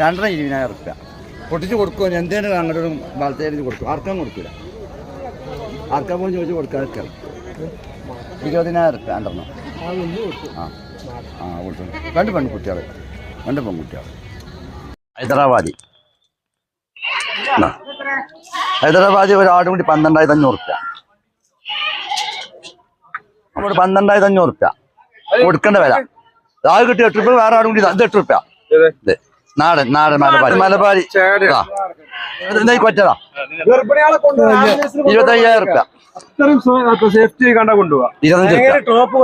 രണ്ടര ഇരുപതിനായിരം റുപ്യ പൊട്ടിച്ച് കൊടുക്കും എന്തേലും അങ്ങോട്ടും വളർത്തേരി കൊടുക്കും. ആർക്കാൻ കൊടുക്കില്ല. ആർക്കാൻ പോലും ചോദിച്ച് കൊടുക്കാൻ ഇരുപതിനായിരം റുപ്യ രണ്ടെണ്ണം. ആ. ആ കൊടുത്തു. രണ്ട് പെൺകുട്ടികൾ രണ്ട് പെൺകുട്ടികൾ ഹൈദരാബാദി. ഹൈദരാബാദി ഒരാടും കൂടി പന്ത്രണ്ടായിരത്തി അഞ്ഞൂറ് റുപ്യ നമ്മുടെ പന്ത്രണ്ടായിരത്തി അഞ്ഞൂറ് റുപ്യ കൊടുക്കേണ്ട വില. ആകെ കിട്ടിയ എട്ട് റുപ്യ വേറെ ആടും കൂടി എട്ട് റുപ്യ നാടൻ നാടൻ മലബാരി. മലബാരി. കൊറ്റതാ കൊണ്ട് ഇരുപത്തയ്യായിരം റുപ്യ. സേഫ്റ്റി കണ്ട കൊണ്ടുപോവാ. ടോപ്പ്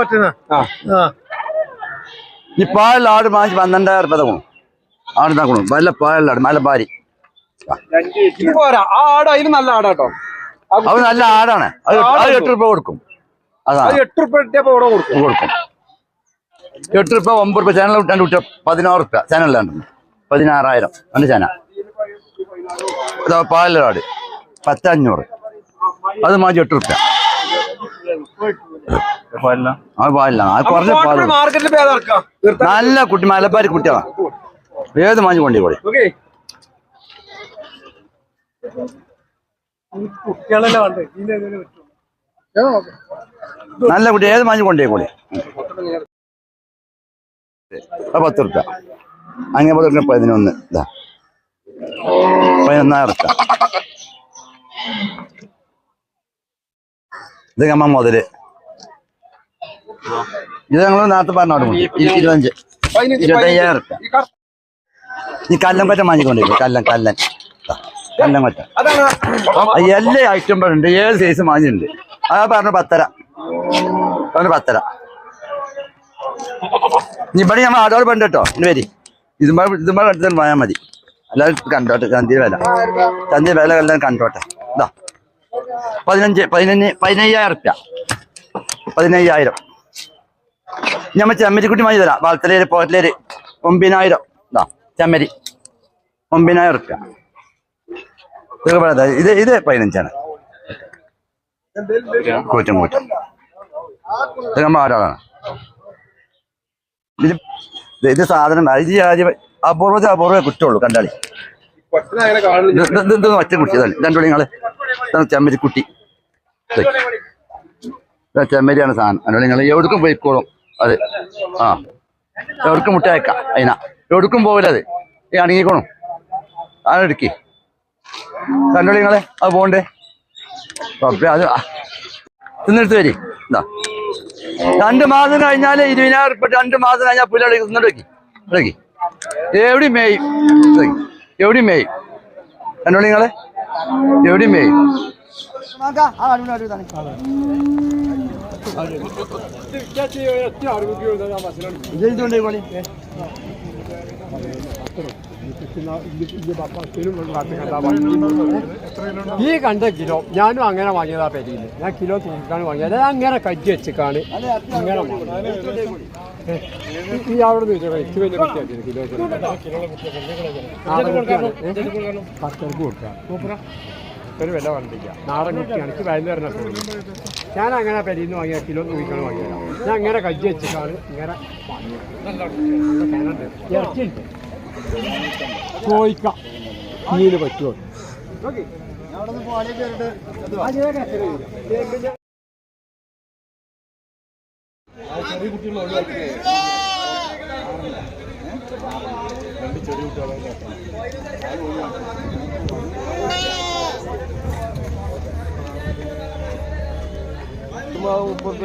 ഈ പാലിൽ ആട് വാങ്ങിച്ച് പന്ത്രണ്ടായിരം റുപ്യ തോന്നും. ആട് തകണം വല്ല പാലിലാട് മലബാരി. ഇത് പോരാ. ആ ആട് അതിന് നല്ല ആടാട്ടോ. അത് നല്ല ആടാണ്. അത് എട്ട് രൂപ കൊടുക്കും. അതാണ് എട്ട് രൂപ കൊടുക്കും. എട്ട് റുപ്യ ഒമ്പത് രൂപ ചാനൽ രണ്ട് കുട്ടിയ പതിനാറ് റുപ്യ. ചാനലിലാണ്ട് പതിനാറായിരം. രണ്ട് ചാന. പാലാട് പത്തഞ്ഞൂറ്. അത് മാറ്റി എട്ട് റുപ്യ നല്ല കുട്ടി മലബാരി കുട്ടികളാ. ഏത് മാഞ്ഞു കൊണ്ടേ കൂടി നല്ല കുട്ടി ഏത് മാഞ്ഞു കൊണ്ടേ കൂടി പത്ത് റുപ്യ അങ്ങനെ റുപ്യ പതിനൊന്ന്. ഇതാ പതിനൊന്നായിരം റുപ്യ ഇത് നമ്മ മുതൽ. ഇത് ഞങ്ങൾ നേരത്തെ പറഞ്ഞു ഇരുപത്തഞ്ച്. ഇരുപത്തയ്യായിരം ഈ കല്ലം പറ്റ വാങ്ങിക്കൊണ്ടിരിക്കും. കല്ലൻ കല്ലൻ കല്ലം കല്ലൻ പറ്റ എല്ലാ ഐറ്റം പറഞ്ഞുണ്ട് ഏത് സൈസ് വാങ്ങിയിട്ടുണ്ട് അതാ പറഞ്ഞു പത്തര. പറഞ്ഞു പത്തര. ഇനി ഇവിടെ ഞമ്മ ആടോട് പണ്ട് കേട്ടോ ഇനി വരി. ഇതുമ്പോൾ ഇതുമ്പോൾ കണ്ടിട്ട് പോയാൽ മതി. എല്ലാവരും കണ്ടോട്ടെ ചന്തി വില. ചന്തി വില എല്ലാം കണ്ടോട്ടെ. ഇതാ. പതിനഞ്ച് പതിനഞ്ച് പതിനയ്യായിരം റുപ്യ. പതിനയ്യായിരം. ഞമ്മ ചെമ്മരിക്കുട്ടി വാങ്ങി തരാം. വളത്തലേര് പോറ്റലേര് ഒമ്പതിനായിരം. ഇതാ ചെമ്മരി. ഒമ്പതിനായിരം റുപ്യ. ഇത് ഇത് പതിനഞ്ചാണ്. കൂറ്റം കൂറ്റം. ഇത് നമ്മൾ ആരാളാണ് ഇത് ഇത് സാധനം ഇത് ആദ്യം അപൂർവത്തെ അപൂർവേ കുറ്റുള്ളൂ കണ്ടാളി. ഒറ്റ കുട്ടി രണ്ടു നിങ്ങൾ ഇതാണ് ചെമ്മരിക്കുട്ടി ഇത്. ചെമ്മരിയാണ് സാധനം. അതുകൊണ്ട് നിങ്ങൾ എവിടേക്കും പോയിക്കോളും. അത്. ആ. എവിടേക്കും മുട്ട അയക്കാം അതിനാ എവിടേക്കും പോവില്ല അത്. ഈ അണങ്ങിക്കോണം. ആണെടുക്കി കണ്ടോളി നിങ്ങളെ? അത് പോണ്ടേ അത്. തിന്നെടുത്ത് വരി. എന്താ രണ്ട് മാസം കഴിഞ്ഞാൽ ഇരുപതിനായിരം ഉറുപ്പ രണ്ട് മാസം കഴിഞ്ഞാൽ പുല്ലടി എവിടെയും വെക്കി എവിടെയും എവിടെ മേയും നിങ്ങളെ എവിടെയും മേയും ഈ കണ്ട കിലോ ഞാനും അങ്ങനെ വാങ്ങിയതാ പെരിയിൽ ഞാൻ കിലോ തൂക്കാണ് വാങ്ങിയത്. അങ്ങനെ കജ്ജി വെച്ചിക്കാണ്. ഇങ്ങനെ ഈ അവിടെ നിന്ന് കിലോ? പത്തരക്ക് കൊടുക്കാം. ഒരു വില വർദ്ധിക്കാം നാടൻ കുട്ടിയാണ്. എനിക്ക് വയലുവരണ ഞാൻ അങ്ങനെ പെരിയിൽ നിന്ന് വാങ്ങിയ കിലോ തൂക്കിക്കാണ് വാങ്ങിയത്. ഞാൻ അങ്ങനെ കജ്ജി വെച്ചിട്ടാണ് ഇങ്ങനെ ഇറച്ചിണ്ട് ചോദിക്കാം പറ്റുമോ? ऊपर